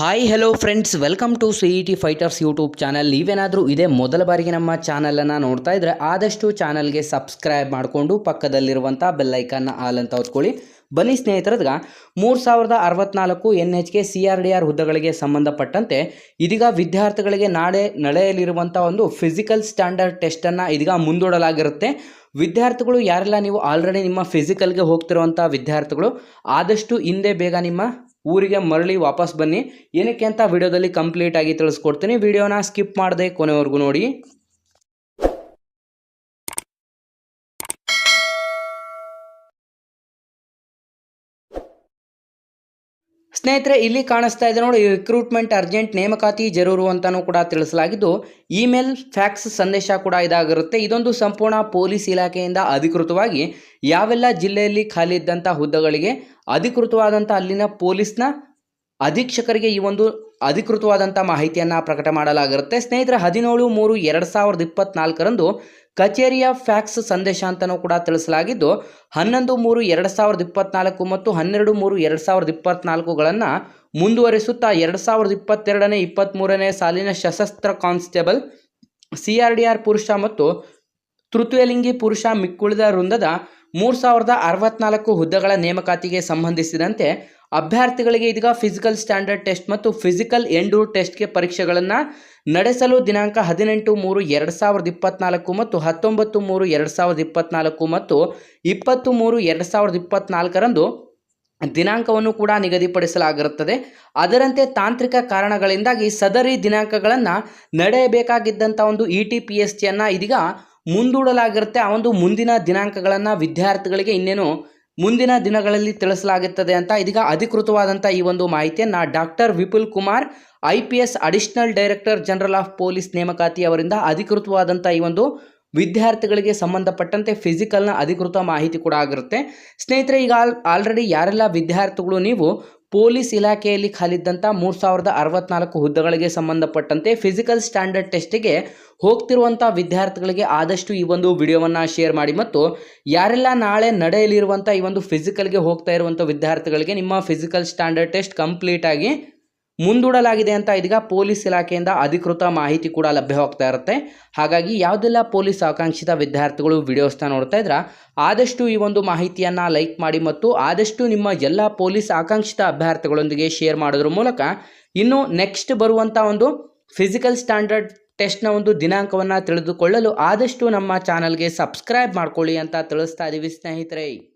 Hi hello friends welcome to C E T fighters YouTube channel ನೀವೇನಾದರೂ ಇದೇ ಮೊದಲ ಬಾರಿಗೆ ನಮ್ಮ ಚಾನಲನ್ನು ನೋಡ್ತಾ ಇದ್ದರೆ ಆದಷ್ಟು ಚಾನಲ್ಗೆ ಸಬ್ಸ್ಕ್ರೈಬ್ ಮಾಡಿಕೊಂಡು ಪಕ್ಕದಲ್ಲಿರುವಂಥ ಬೆಲ್ಲೈಕನ್ನ ಆಲ್ ಅಂತ ಹೊತ್ಕೊಳ್ಳಿ ಬನ್ನಿ ಸ್ನೇಹಿತರದ್ಗ, ಮೂರು ಸಾವಿರದ ಅರವತ್ನಾಲ್ಕು N H K C R D R ಹುದ್ದೆಗಳಿಗೆ ಸಂಬಂಧಪಟ್ಟಂತೆ ಇದೀಗ ವಿದ್ಯಾರ್ಥಿಗಳಿಗೆ ನಾಳೆ ನಡೆಯಲಿರುವಂಥ ಒಂದು ಫಿಸಿಕಲ್ ಸ್ಟ್ಯಾಂಡರ್ಡ್ ಟೆಸ್ಟನ್ನು ಇದೀಗ ಮುಂದೂಡಲಾಗಿರುತ್ತೆ. ವಿದ್ಯಾರ್ಥಿಗಳು ಯಾರೆಲ್ಲ ನೀವು ಆಲ್ರೆಡಿ ನಿಮ್ಮ ಫಿಸಿಕಲ್ಗೆ ಹೋಗ್ತಿರುವಂಥ ವಿದ್ಯಾರ್ಥಿಗಳು, ಆದಷ್ಟು ಹಿಂದೆ ಬೇಗ ನಿಮ್ಮ ಊರಿಗೆ ಮರಳಿ ವಾಪಸ್ ಬನ್ನಿ. ಏನಕ್ಕೆ ಅಂತ ವಿಡಿಯೋದಲ್ಲಿ ಕಂಪ್ಲೀಟ್ ಆಗಿ ತಿಳಿಸ್ಕೊಡ್ತೀನಿ. ವಿಡಿಯೋನ ಸ್ಕಿಪ್ ಮಾಡದೆ ಕೊನೆವರೆಗೂ ನೋಡಿ. ಸ್ನೇಹಿತರೆ, ಇಲ್ಲಿ ಕಾಣಿಸ್ತಾ ಇದೆ ನೋಡಿ ರಿಕ್ರೂಟ್ಮೆಂಟ್ ಅರ್ಜೆಂಟ್ ನೇಮಕಾತಿ ಜರೂರು ಅಂತಲೂ ಕೂಡ ತಿಳಿಸಲಾಗಿದ್ದು ಇಮೇಲ್ ಫ್ಯಾಕ್ಸ್ ಸಂದೇಶ ಕೂಡ ಇದಾಗಿರುತ್ತೆ. ಇದೊಂದು ಸಂಪೂರ್ಣ ಪೊಲೀಸ್ ಇಲಾಖೆಯಿಂದ ಅಧಿಕೃತವಾಗಿ ಯಾವೆಲ್ಲ ಜಿಲ್ಲೆಯಲ್ಲಿ ಖಾಲಿ ಇದ್ದಂಥ ಹುದ್ದೆಗಳಿಗೆ ಅಧಿಕೃತವಾದಂಥ ಅಲ್ಲಿನ ಪೊಲೀಸ್ನ ಅಧೀಕ್ಷಕರಿಗೆ ಈ ಒಂದು ಅಧಿಕೃತವಾದಂಥ ಮಾಹಿತಿಯನ್ನು ಪ್ರಕಟ ಮಾಡಲಾಗಿರುತ್ತೆ. ಸ್ನೇಹಿತರೆ, ಹದಿನೇಳು ಮೂರು ಎರಡು ಸಾವಿರದ ಇಪ್ಪತ್ನಾಲ್ಕರಂದು ಕಚೇರಿಯ ಫ್ಯಾಕ್ಸ್ ಸಂದೇಶ ಅಂತಲೂ ಕೂಡ ತಿಳಿಸಲಾಗಿದ್ದು, ಹನ್ನೊಂದು ಮೂರು ಎರಡು ಸಾವಿರದ ಇಪ್ಪತ್ನಾಲ್ಕು ಮತ್ತು ಹನ್ನೆರಡು ಮೂರು ಎರಡು ಸಾವಿರದ ಇಪ್ಪತ್ನಾಲ್ಕುಗಳನ್ನು ಮುಂದುವರಿಸುತ್ತಾ ಎರಡು ಸಾವಿರದ ಇಪ್ಪತ್ತೆರಡನೇ ಇಪ್ಪತ್ತ್ಮೂರನೇ ಸಾಲಿನ ಸಶಸ್ತ್ರ constable, C R D R ಪುರುಷ ಮತ್ತು ತೃತೀಯಲಿಂಗಿ ಪುರುಷ ಮಿಕ್ಕುಳಿದ ವೃಂದದ ಮೂರು ಸಾವಿರದ ಅರವತ್ನಾಲ್ಕು ಹುದ್ದೆಗಳ ನೇಮಕಾತಿಗೆ ಸಂಬಂಧಿಸಿದಂತೆ ಅಭ್ಯರ್ಥಿಗಳಿಗೆ ಇದೀಗ ಫಿಸಿಕಲ್ ಸ್ಟ್ಯಾಂಡರ್ಡ್ ಟೆಸ್ಟ್ ಮತ್ತು ಫಿಸಿಕಲ್ ಎಂಡೂರ್ ಟೆಸ್ಟ್ಗೆ ಪರೀಕ್ಷೆಗಳನ್ನು ನಡೆಸಲು ದಿನಾಂಕ ಹದಿನೆಂಟು ಮೂರು ಎರಡು ಸಾವಿರದ ಇಪ್ಪತ್ನಾಲ್ಕು ಮತ್ತು ಹತ್ತೊಂಬತ್ತು ಮೂರು ಎರಡು ಸಾವಿರದ ಇಪ್ಪತ್ನಾಲ್ಕು ಮತ್ತು ಇಪ್ಪತ್ತು ಮೂರು ಎರಡು ಸಾವಿರದ ಇಪ್ಪತ್ನಾಲ್ಕರಂದು ದಿನಾಂಕವನ್ನು ಕೂಡ ನಿಗದಿಪಡಿಸಲಾಗಿರುತ್ತದೆ. ಅದರಂತೆ ತಾಂತ್ರಿಕ ಕಾರಣಗಳಿಂದಾಗಿ ಸದರಿ ದಿನಾಂಕಗಳನ್ನು ನಡೆಯಬೇಕಾಗಿದ್ದಂಥ ಒಂದು ಇ ಟಿ ಪಿ ಎಸ್ ಟಿಯನ್ನು ಇದೀಗ ಮುಂದೂಡಲಾಗಿರುತ್ತೆ. ಆ ಒಂದು ಮುಂದಿನ ದಿನಾಂಕಗಳನ್ನು ವಿದ್ಯಾರ್ಥಿಗಳಿಗೆ ಇನ್ನೇನು ಮುಂದಿನ ದಿನಗಳಲ್ಲಿ ತಿಳಿಸಲಾಗುತ್ತದೆ ಅಂತ ಇದೀಗ ಅಧಿಕೃತವಾದಂಥ ಈ ಒಂದು ಮಾಹಿತಿಯನ್ನು doctor Vipul Kumar, I P S additional director general of police ನೇಮಕಾತಿ ಅವರಿಂದ ಅಧಿಕೃತವಾದಂಥ ಈ ಒಂದು ವಿದ್ಯಾರ್ಥಿಗಳಿಗೆ ಸಂಬಂಧಪಟ್ಟಂತೆ ಫಿಸಿಕಲ್ನ ಅಧಿಕೃತ ಮಾಹಿತಿ ಕೂಡ ಆಗಿರುತ್ತೆ. ಸ್ನೇಹಿತರೆ, ಈಗ ಆಲ್ ಆಲ್ರೆಡಿ ಯಾರೆಲ್ಲ ವಿದ್ಯಾರ್ಥಿಗಳು ನೀವು ಪೊಲೀಸ್ ಇಲಾಖೆಯಲ್ಲಿ ಖಾಲಿದ್ದಂಥ ಮೂರು ಸಾವಿರದ ಅರವತ್ನಾಲ್ಕು ಹುದ್ದೆಗಳಿಗೆ ಸಂಬಂಧಪಟ್ಟಂತೆ ಫಿಸಿಕಲ್ ಸ್ಟ್ಯಾಂಡರ್ಡ್ ಟೆಸ್ಟಿಗೆ ಹೋಗ್ತಿರುವಂಥ ವಿದ್ಯಾರ್ಥಿಗಳಿಗೆ ಆದಷ್ಟು ಈ ಒಂದು ವಿಡಿಯೋವನ್ನು ಶೇರ್ ಮಾಡಿ ಮತ್ತು ಯಾರೆಲ್ಲ ನಾಳೆ ನಡೆಯಲಿರುವಂಥ ಈ ಒಂದು ಫಿಸಿಕಲ್ಗೆ ಹೋಗ್ತಾ ಇರುವಂಥ ವಿದ್ಯಾರ್ಥಿಗಳಿಗೆ ನಿಮ್ಮ ಫಿಸಿಕಲ್ ಸ್ಟ್ಯಾಂಡರ್ಡ್ ಟೆಸ್ಟ್ ಕಂಪ್ಲೀಟಾಗಿ ಮುಂದೂಡಲಾಗಿದೆ ಅಂತ ಇದೀಗ ಪೊಲೀಸ್ ಇಲಾಖೆಯಿಂದ ಅಧಿಕೃತ ಮಾಹಿತಿ ಕೂಡ ಲಭ್ಯವಾಗ್ತಾ ಇರುತ್ತೆ. ಹಾಗಾಗಿ ಯಾವುದೆಲ್ಲ ಪೊಲೀಸ್ ಆಕಾಂಕ್ಷಿತ ವಿದ್ಯಾರ್ಥಿಗಳು ವಿಡಿಯೋಸ್ನ ನೋಡ್ತಾ ಇದ್ರ, ಆದಷ್ಟು ಈ ಒಂದು ಮಾಹಿತಿಯನ್ನು ಲೈಕ್ ಮಾಡಿ ಮತ್ತು ಆದಷ್ಟು ನಿಮ್ಮ ಎಲ್ಲ ಪೊಲೀಸ್ ಆಕಾಂಕ್ಷಿತ ಅಭ್ಯರ್ಥಿಗಳೊಂದಿಗೆ ಶೇರ್ ಮಾಡೋದ್ರ ಮೂಲಕ ಇನ್ನು ನೆಕ್ಸ್ಟ್ ಬರುವಂಥ ಒಂದು ಫಿಸಿಕಲ್ ಸ್ಟ್ಯಾಂಡರ್ಡ್ ಟೆಸ್ಟ್ನ ಒಂದು ದಿನಾಂಕವನ್ನು ತಿಳಿದುಕೊಳ್ಳಲು ಆದಷ್ಟು ನಮ್ಮ ಚಾನಲ್ಗೆ ಸಬ್ಸ್ಕ್ರೈಬ್ ಮಾಡ್ಕೊಳ್ಳಿ ಅಂತ ತಿಳಿಸ್ತಾ ಇದ್ದೀವಿ ಸ್ನೇಹಿತರೆ.